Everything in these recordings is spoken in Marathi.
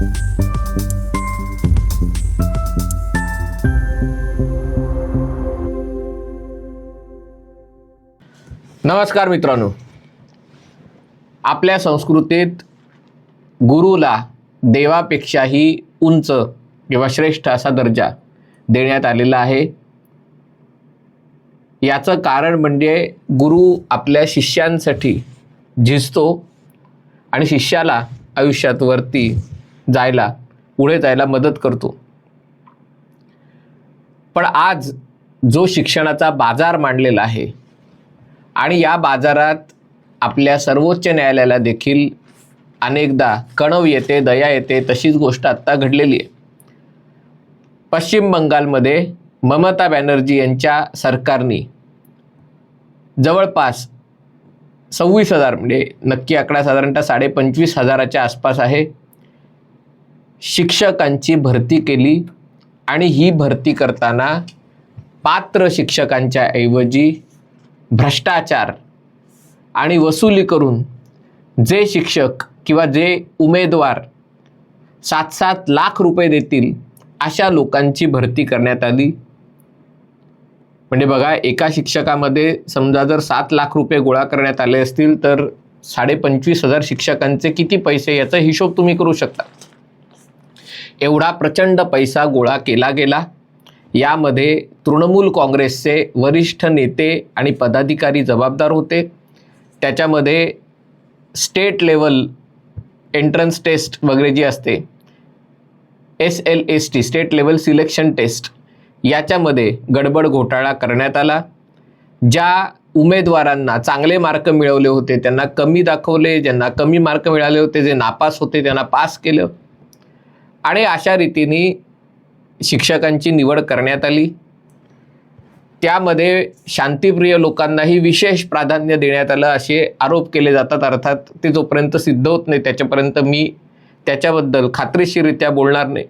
नमस्कार मित्रांनो. आपल्या संस्कृतीत गुरुला देवापेक्षाही उंच किंवा श्रेष्ठ असा दर्जा देण्यात आलेला आहे. याचं कारण म्हणजे गुरु आपल्या शिष्यांसाठी झिजतो आणि शिष्याला आयुष्यात वरती जायला पुढे जायला मदत करतो. पण आज जो शिक्षणाचा बाजार मांडलेला आहे आणि या बाजारात आपल्या सर्वोच्च न्यायालयाला देखील अनेकदा कणव येते दया येते तशीच गोष्ट आत्ता घडलेली आहे. पश्चिम बंगालमध्ये ममता बॅनर्जी यांच्या सरकारने जवळपास सव्वीस हजार म्हणजे नक्की आकडा साधारणतः साडेपंचवीस हजाराच्या आसपास आहे. शिक्षकांची भरती केली आणि ही भरती करताना पात्र शिक्षकांच्या ऐवजी भ्रष्टाचार आणि वसुली करून जे शिक्षक किंवा जे उमेदवार सात सात लाख रुपये देतील अशा लोकांची भरती करण्यात आली. म्हणजे बघा एका शिक्षकामध्ये समजा जर सात लाख रुपये गोळा करण्यात आले असतील तर साडेपंचवीस हजार शिक्षकांचे किती पैसे याचा हिशोब तुम्ही करू शकता. एवढा प्रचंड पैसा गोळा केला गेला. यामध्ये तृणमूल काँग्रेसचे वरिष्ठ नेते आणि पदाधिकारी जबाबदार होते. त्याच्यामध्ये स्टेट लेवल एंट्रन्स टेस्ट वगैरे जी असते S L S T state level selection test याच्यामध्ये गडबड घोटाळा करण्यात आला. ज्या उमेदवारांना चांगले मार्क मिळवले होते त्यांना कमी दाखवले ज्यांना कमी मार्क मिळाले होते जे नापास होते त्यांना पास केलं. आणि अशा रीतीने शिक्षकांची निवड करण्यात आली. त्यामध्ये शांतिप्रिय लोकांनाही विशेष प्राधान्य देण्यात आलं असे आरोप केले जातात. अर्थात ते जोपर्यंत सिद्ध होत नाही त्याच्यापर्यंत मी त्याच्याबद्दल खात्रीशीरित्या बोलणार नाही.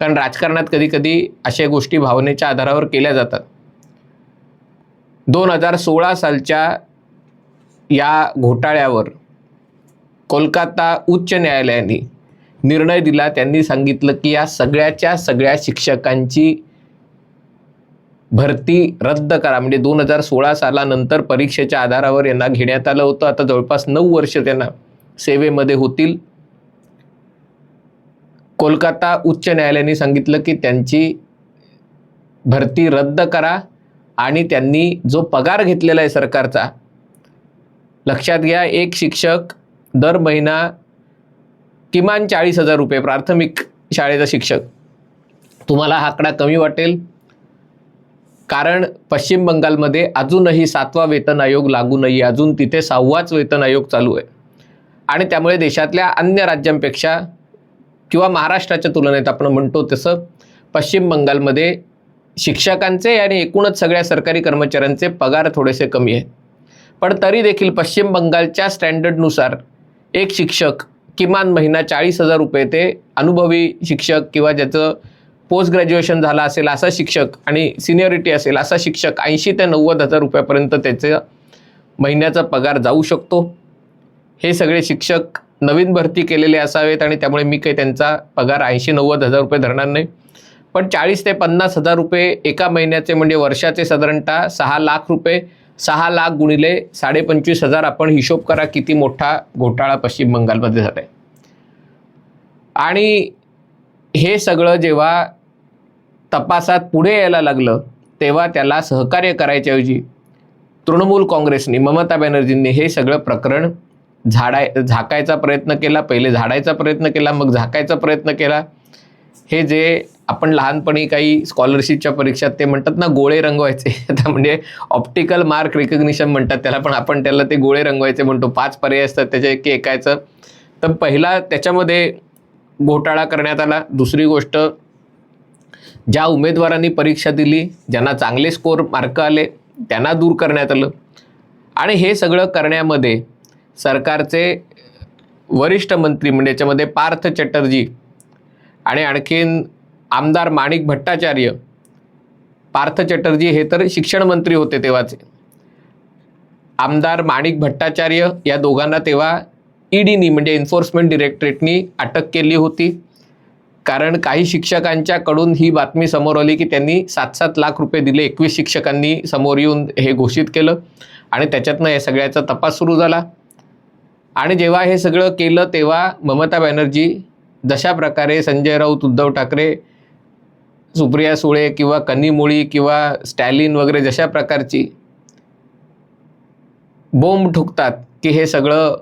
कारण राजकारणात कधीकधी अशा गोष्टी भावनेच्या आधारावर केल्या जातात. दोन हजार सोळा सालच्या या घोटाळ्यावर कोलकाता उच्च न्यायालयाने निर्णय दिला. त्यांनी सांगितलं की या सगळ्याच्या सगळ्या शिक्षकांची भरती रद्द करा. म्हणजे दोन हजार सोळा सालानंतर परीक्षेच्या आधारावर यांना घेण्यात आलं होतं. आता जवळपास नऊ वर्ष त्यांना सेवेमध्ये होतील. कोलकाता उच्च न्यायालयाने सांगितलं की त्यांची भरती रद्द करा आणि त्यांनी जो पगार घेतलेला आहे सरकारचा लक्षात घ्या एक शिक्षक दर महिना किमान चाळीस हजार रुपये प्राथमिक शाळेचा शिक्षक. तुम्हाला हा आकडा कमी वाटेल. कारण पश्चिम बंगालमध्ये अजूनही सातवा वेतन आयोग लागू नाही आहे अजून तिथे सहावाच वेतन आयोग चालू आहे. आणि त्यामुळे देशातल्या अन्य राज्यांपेक्षा किंवा महाराष्ट्राच्या तुलनेत आपण म्हणतो तसं पश्चिम बंगालमध्ये शिक्षकांचे आणि एकूणच सगळ्या सरकारी कर्मचाऱ्यांचे पगार थोडेसे कमी आहेत. पण तरी देखील पश्चिम बंगालच्या स्टँडर्डनुसार एक शिक्षक किमान महिना चाळीस हजार रुपये ते अनुभवी शिक्षक किंवा ज्याचं पोस्ट ग्रॅज्युएशन झालं असेल असा शिक्षक आणि सिनियरिटी असेल असा शिक्षक ऐंशी ते नव्वद हजार रुपयापर्यंत त्याचा महिन्याचा पगार जाऊ शकतो. हे सगळे शिक्षक नवीन भरती केलेले असावेत आणि त्यामुळे मी काही त्यांचा पगार ऐंशी नव्वद हजार रुपये धरणार नाही. पण चाळीस ते पन्नास हजार रुपये एका महिन्याचे म्हणजे वर्षाचे साधारणतः सहा लाख रुपये सहा लाख गुणिले साडेपंचवीस हजार आपण हिशोब करा किती मोठा घोटाळा पश्चिम बंगालमध्ये झाला आहे आणि हे सगळं जेव्हा तपासात पुढे यायला लागलं तेव्हा त्याला सहकार्य करायच्याऐवजी तृणमूल काँग्रेसने ममता बॅनर्जींनी हे सगळं प्रकरण झाडाय झाकायचा प्रयत्न केला पहिले झाडायचा प्रयत्न केला मग झाकायचा प्रयत्न केला. हे जे आपण लहानपणी काही स्कॉलरशिपच्या परीक्षात ते म्हणतात ना गोळे रंगवायचे. आता म्हणजे ऑप्टिकल मार्क रिकग्निशन म्हणतात त्याला पण आपण त्याला ते गोळे रंगवायचे म्हणतो. पाच पर्याय असतात एक एकायचं. तर पहिला त्याच्यामध्ये घोटाळा करण्यात आला. दुसरी गोष्ट ज्या उमेदवारांनी परीक्षा दिली ज्यांना चांगले स्कोर मार्क आले त्यांना दूर करण्यात आलं. आणि हे सगळं करण्यामध्ये सरकारचे वरिष्ठ मंत्री म्हणजे याच्यामध्ये पार्थ चटर्जी आणि आणखीन आमदार माणिक भट्टाचार्य पार्थ चटर्जी हे तर शिक्षण मंत्री होते तेव्हाचे. आमदार माणिक भट्टाचार्य या दोघांना तेव्हा ईडीनी म्हणजे एन्फोर्समेंट डिरेक्टरेटनी अटक केली होती. कारण काही शिक्षकांच्याकडून ही बातमी समोर आली की त्यांनी सात सात लाख रुपये दिले एकवीस शिक्षकांनी समोर येऊन हे घोषित केलं. आणि त्याच्यातनं हे सगळ्याचा तपास सुरू झाला. आणि जेव्हा हे सगळं केलं तेव्हा ममता बॅनर्जी जशा प्रकारे संजय राऊत उद्धव ठाकरे सुप्रिया सुळे किंवा कन्नीमोळी किंवा स्टॅलिन वगैरे जशा प्रकारची बोंब ठुकतात की हे सगळं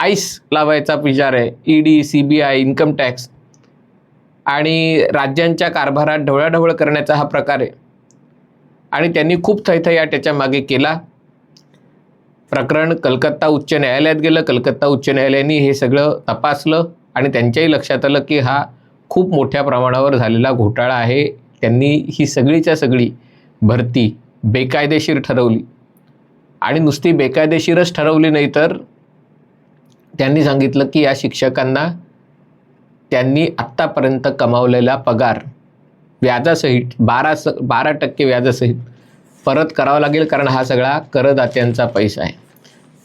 आईस लावायचा विचार आहे E ED C B I income tax आणि राज्यांच्या कारभारात ढवळाढवळ करण्याचा हा प्रकार आहे. आणि त्यांनी खूप थैथया त्याच्यामागे केला. प्रकरण कलकत्ता उच्च न्यायालयात गेलं. कलकत्ता उच्च न्यायालयाने हे सगळं तपासलं आणि त्यांच्याही लक्षात आलं की हा खूप मोठ्या प्रमाणावर झालेला घोटाळा आहे. त्यांनी ही सगळीच्या सगळी भरती बेकायदेशीर ठरवली. आणि नुसती बेकायदेशीरच ठरवली नाही तर त्यांनी सांगितलं की या शिक्षकांना त्यांनी आत्तापर्यंत कमावलेला पगार व्याजासहित बारा स बारा टक्के व्याजासहित परत करावा लागेल कारण हा सगळा करदात्यांचा पैसा आहे.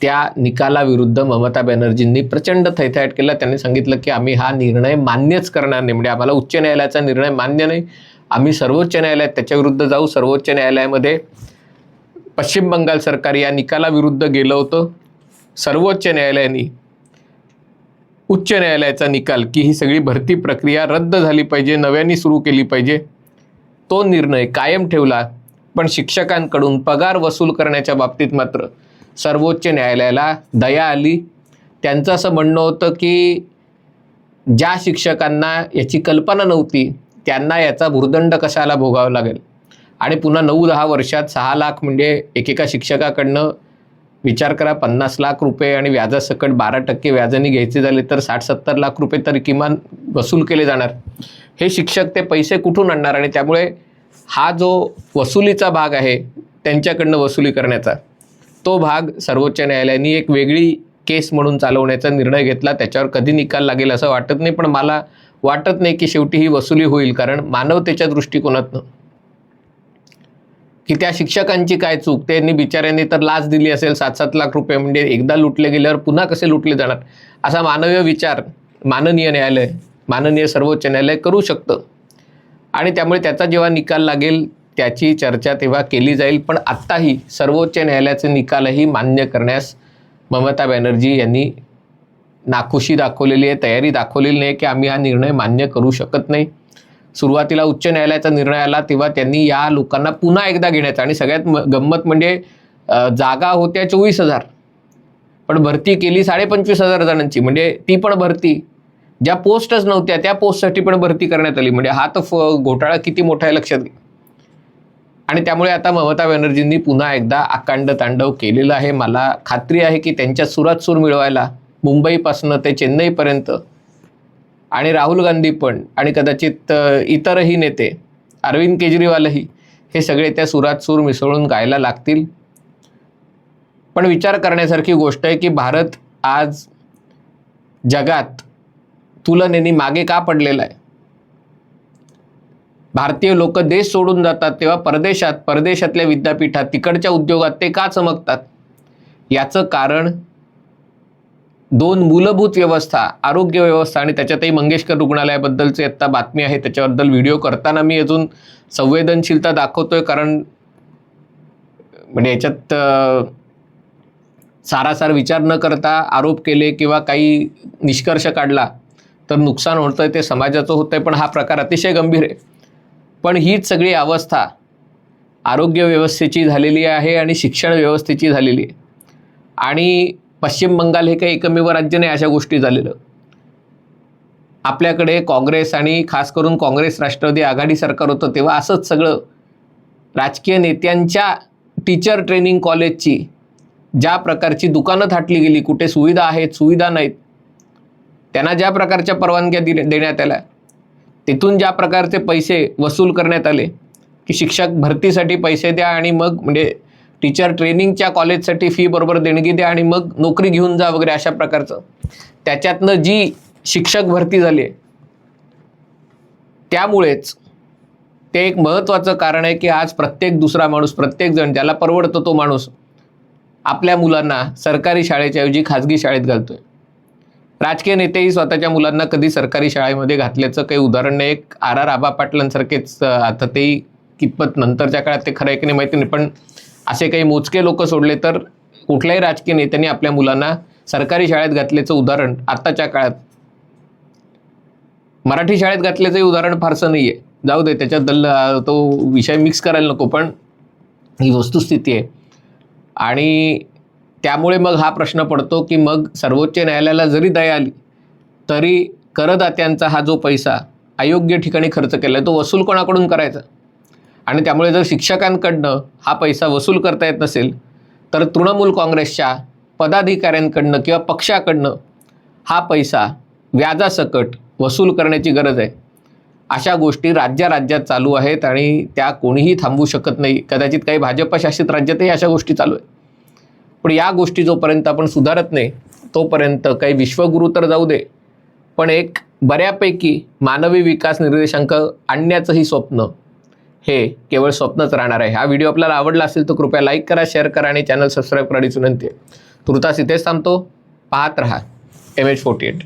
त्या निकालाविरुद्ध ममता बॅनर्जींनी प्रचंड थैथाट केला. त्यांनी सांगितलं की आम्ही हा निर्णय मान्यच करणार नाही. म्हणजे आम्हाला उच्च न्यायालयाचा निर्णय मान्य नाही. आम्ही सर्वोच्च न्यायालयात त्याच्याविरुद्ध जाऊ. सर्वोच्च न्यायालयामध्ये पश्चिम बंगाल सरकार या निकालाविरुद्ध गेलं होतं. सर्वोच्च न्यायालयाने उच्च न्यायालयाचा निकाल की ही सगळी भरती प्रक्रिया रद्द झाली पाहिजे नव्याने सुरू केली पाहिजे. तो निर्णय कायम ठेवला. पण शिक्षकांकडून पगार वसूल करण्याच्या बाबतीत मात्र सर्वोच्च न्यायालयाला दया आली. त्यांचं असं म्हणणं होतं की ज्या शिक्षकांना याची कल्पना नव्हती त्यांना याचा भूर्दंड कशाला भोगावा लागेल? आणि पुन्हा नऊ दहा वर्षात सहा लाख म्हणजे एकेका शिक्षकाकडनं विचार करा पन्नास लाख रुपये आणि व्याजासकट बारा टक्के व्याजाने घ्यायचे झाले तर साठ सत्तर लाख रुपये तरी किमान वसूल केले जाणार. हे शिक्षक ते पैसे कुठून आणणार? आणि त्यामुळे हा जो वसुलीचा भाग आहे त्यांच्याकडनं वसुली करण्याचा. तो भाग सर्वोच्च न्यायालयाने एक वेगळी केस म्हणून चालवण्याचा निर्णय घेतला. त्याच्यावर कधी निकाल लागेल असं वाटत नाही पण मला वाटत नाही की शेवटी ही वसुली होईल कारण मानवतेच्या दृष्टिकोनातनं की त्या शिक्षकांची काय चूक? त्यांनी बिचाऱ्यांनी तर लाच दिली असेल सात सात लाख रुपये. म्हणजे एकदा लुटले गेल्यावर पुन्हा कसे लुटले जाणार? असा मानवीय विचार माननीय न्यायालय माननीय सर्वोच्च न्यायालय करू शकतं. आणि त्यामुळे त्याचा जेव्हा निकाल लागेल त्याची चर्चा तेव्हा केली जाईल पण आत्ताही सर्वोच्च न्यायालयाचे निकालही मान्य करण्यास ममता बॅनर्जी यांनी नाखुशी दाखवलेली आहे तयारी दाखवलेली नाही की आम्ही हा निर्णय मान्य करू शकत नाही. सुरुवातीला उच्च न्यायालयाचा निर्णय आला तेव्हा त्यांनी या लोकांना पुन्हा एकदा घेण्याचा आणि सगळ्यात म- गंमत म्हणजे जागा होत्या चोवीस हजार. पण भरती केली साडेपंचवीस हजार जणांची म्हणजे ती पण भरती. ज्या पोस्टच नव्हत्या त्या पोस्टसाठी पण भरती करण्यात आली. म्हणजे हा तर फ घोटाळा किती मोठा आहे लक्षात घ्या आणि त्यामुळे आता ममता बॅनर्जींनी पुन्हा एकदा अकांड तांडव केलेलं आहे. मला खात्री आहे की त्यांच्या सुरात सूर मिळवायला मुंबईपासनं ते चेन्नईपर्यंत आणि राहुल गांधी पण आणि कदाचित इतरही नेते अरविंद केजरीवालही हे सगळे त्या सुरात सूर मिसळून गायला लागतील. पण विचार करण्यासारखी गोष्ट आहे की भारत आज जगात तुलनेने मागे का पडलेला आहे? भारतीय लोक देश सोडून जातात तेव्हा परदेशात परदेशातल्या विद्यापीठात तिकडच्या उद्योगात ते का चमकतात? याचं कारण दोन मूलभूत व्यवस्था आरोग्य व्यवस्था आणि त्याच्यातही मंगेशकर रुग्णालयाबद्दलची आत्ता बातमी आहे. त्याच्याबद्दल व्हिडिओ करताना मी अजून संवेदनशीलता दाखवतोय कारण म्हणजे याच्यात सारासार विचार न करता आरोप केले किंवा काही निष्कर्ष काढला तर नुकसान होतं ते समाजाचं होतंय पण हा प्रकार अतिशय गंभीर आहे. पण हीच सगळी अवस्था आरोग्य व्यवस्थेची झालेली आहे आणि शिक्षण व्यवस्थेची झालेली आहे. आणि पश्चिम बंगाल हे काही एकमेव राज्य नाही अशा गोष्टी झालेलं. आपल्याकडे काँग्रेस आणि खास करून काँग्रेस राष्ट्रवादी आघाडी सरकार होतं तेव्हा असंच सगळं राजकीय नेत्यांच्या टीचर ट्रेनिंग कॉलेजची ज्या प्रकारची दुकानं थाटली गेली कुठे सुविधा आहेत सुविधा नाहीत त्यांना ज्या प्रकारच्या परवानग्या दिल्या देण्यात आल्या तिथून ज्या प्रकारचे पैसे वसूल करण्यात आले की शिक्षक भरतीसाठी पैसे द्या आणि मग म्हणजे टीचर ट्रेनिंगच्या कॉलेजसाठी फी बरोबर देणगी द्या आणि मग नोकरी घेऊन जा वगैरे अशा प्रकारचं. त्याच्यातनं जी शिक्षक भरती झाली आहे त्यामुळेच ते एक महत्त्वाचं कारण आहे की आज प्रत्येक दुसरा माणूस प्रत्येक जण ज्याला परवडतो तो माणूस आपल्या मुलांना सरकारी शाळेच्या ऐवजी खाजगी शाळेत घालतोय. राजकीय नेतेही स्वतःच्या मुलांना कधी सरकारी शाळेमध्ये घातल्याचं काही उदाहरण नाही. एक आर आर आबा पाटलांसारखेच आता तेही कितपत नंतरच्या काळात ते खरं आहे की नाही माहिती नाही. पण असे काही मोजके लोक सोडले तर कुठल्याही राजकीय नेत्यांनी आपल्या मुलांना सरकारी शाळेत घातल्याचं उदाहरण आत्ताच्या काळात मराठी शाळेत घातल्याचंही उदाहरण फारसं नाही आहे जाऊ दे त्याच्याबद्दल दल तो विषय मिक्स करायला नको पण ही वस्तुस्थिती आहे. आणि त्यामुळे मग हा प्रश्न पडतो की मग सर्वोच्च न्यायालयाला जरी दया आली तरी करदात्यांचा हा जो पैसा अयोग्य ठिकाणी खर्च केला तो वसूल कोणाकडून करायचा? आणि त्यामुळे जर शिक्षकांकडनं हा पैसा वसूल करता येत नसेल तर तृणमूल काँग्रेसच्या पदाधिकाऱ्यांकडनं किंवा पक्षाकडनं हा पैसा व्याजासकट वसूल करण्याची गरज आहे. अशा गोष्टी राज्या राज्यात चालू आहेत आणि त्या कोणीही थांबवू शकत नाही. कदाचित काही भाजपशासित राज्यातही अशा गोष्टी चालू आहेत. पण या गोष्टी जोपर्यंत आपण सुधारत नाही तोपर्यंत काही विश्वगुरू तर जाऊ दे. पण एक बऱ्यापैकी मानवी विकास निर्देशांक आणण्याचंही स्वप्न हे केवळ स्वप्नच राहणार आहे. हा व्हिडिओ आपल्याला आवडला असेल तर कृपया लाईक करा शेअर करा आणि चॅनल सबस्क्राईब करायची विनंती आहे. तुर्तास इथेच थांबतो. पाहत रहा. M H forty eight